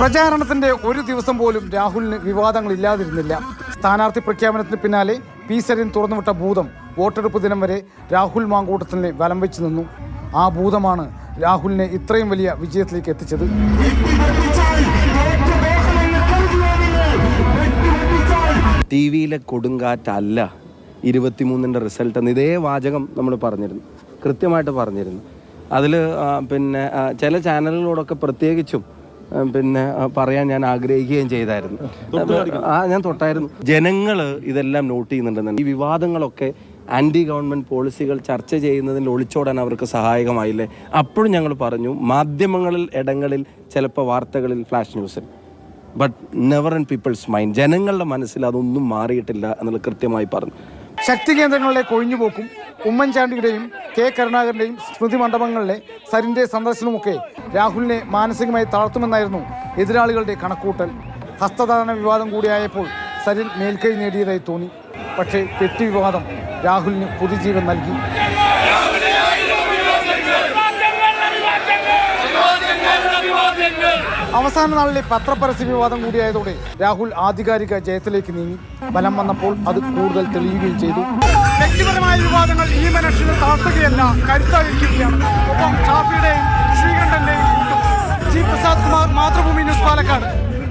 പ്രചാരണത്തിന്റെ ഒരു ദിവസം പോലും രാഹുലിന് വിവാദങ്ങൾ ഇല്ലാതിരുന്നില്ല. സ്ഥാനാർത്ഥി പ്രഖ്യാപനത്തിന് പിന്നാലെ പി സരിൻ തുറന്നുവിട്ട ഭൂതം വോട്ടെടുപ്പ് ദിനം വരെ രാഹുൽ മാങ്കൂട്ടത്തിനെ വലം വെച്ച് നിന്നു. ആ ഭൂതമാണ് രാഹുലിനെ ഇത്രയും വലിയ വിജയത്തിലേക്ക് എത്തിച്ചത്. ടി വിയിലെ കൊടുങ്കാറ്റല്ല ഇരുപത്തിമൂന്നിന്റെ റിസൾട്ട് എന്ന് ഇതേ വാചകം നമ്മൾ പറഞ്ഞിരുന്നു. കൃത്യമായിട്ട് പറഞ്ഞിരുന്നു. അതിൽ പിന്നെ ചില ചാനലുകളോടൊക്കെ പ്രത്യേകിച്ചും പിന്നെ പറയാൻ ഞാൻ ആഗ്രഹിക്കുകയും ചെയ്തായിരുന്നു. ആ ഞാൻ തൊട്ടായിരുന്നു. ജനങ്ങൾ ഇതെല്ലാം നോട്ട് ചെയ്യുന്നുണ്ടെന്ന് ഈ വിവാദങ്ങളൊക്കെ ആന്റി ഗവൺമെന്റ് പോളിസികൾ ചർച്ച ചെയ്യുന്നതിൽ ഒളിച്ചോടാൻ അവർക്ക് സഹായകമായില്ലേ? അപ്പോഴും ഞങ്ങൾ പറഞ്ഞു മാധ്യമങ്ങളിൽ ഇടങ്ങളിൽ ചിലപ്പോൾ വാർത്തകളിൽ ഫ്ലാഷ് ന്യൂസിൽ but never in people's mind ജനങ്ങളുടെ മനസ്സിൽ അതൊന്നും മാറിയിട്ടില്ല എന്നുള്ളത് കൃത്യമായി പറഞ്ഞു. ശക്തി കേന്ദ്രങ്ങളിലെ കൊഴിഞ്ഞുപോക്കും ഉമ്മൻചാണ്ടിയുടെയും കെ കരുണാകരന്റെയും സ്മൃതി മണ്ഡപങ്ങളിലെ സരിന്റെ സന്ദർശനമൊക്കെ രാഹുലിനെ മാനസികമായി തളർത്തുമെന്നായിരുന്നു എതിരാളികളുടെ കണക്കൂട്ടൽ. ഹസ്തദാന വിവാദം കൂടിയായപ്പോൾ സരിൻ മേൽക്കൈ നേടിയതായി തോന്നി. പക്ഷേ പെട്ടി വിവാദം രാഹുലിന് പുതുജീവൻ നൽകി. അവസാന നാളിലെ പത്രപരസ്യ വിവാദം കൂടിയായതോടെ രാഹുൽ ആധികാരിക ജയത്തിലേക്ക് നീങ്ങി. ബലം വന്നപ്പോൾ അത് കൂടുതൽ തെളിയുകയും ചെയ്തു. വ്യക്തിപരമായ വിവാദങ്ങൾ ഈ മനുഷ്യനെ താഴ്ത്തുകയല്ല കരുത്തായിരിക്കുകയാണ്. പാലക്കാട്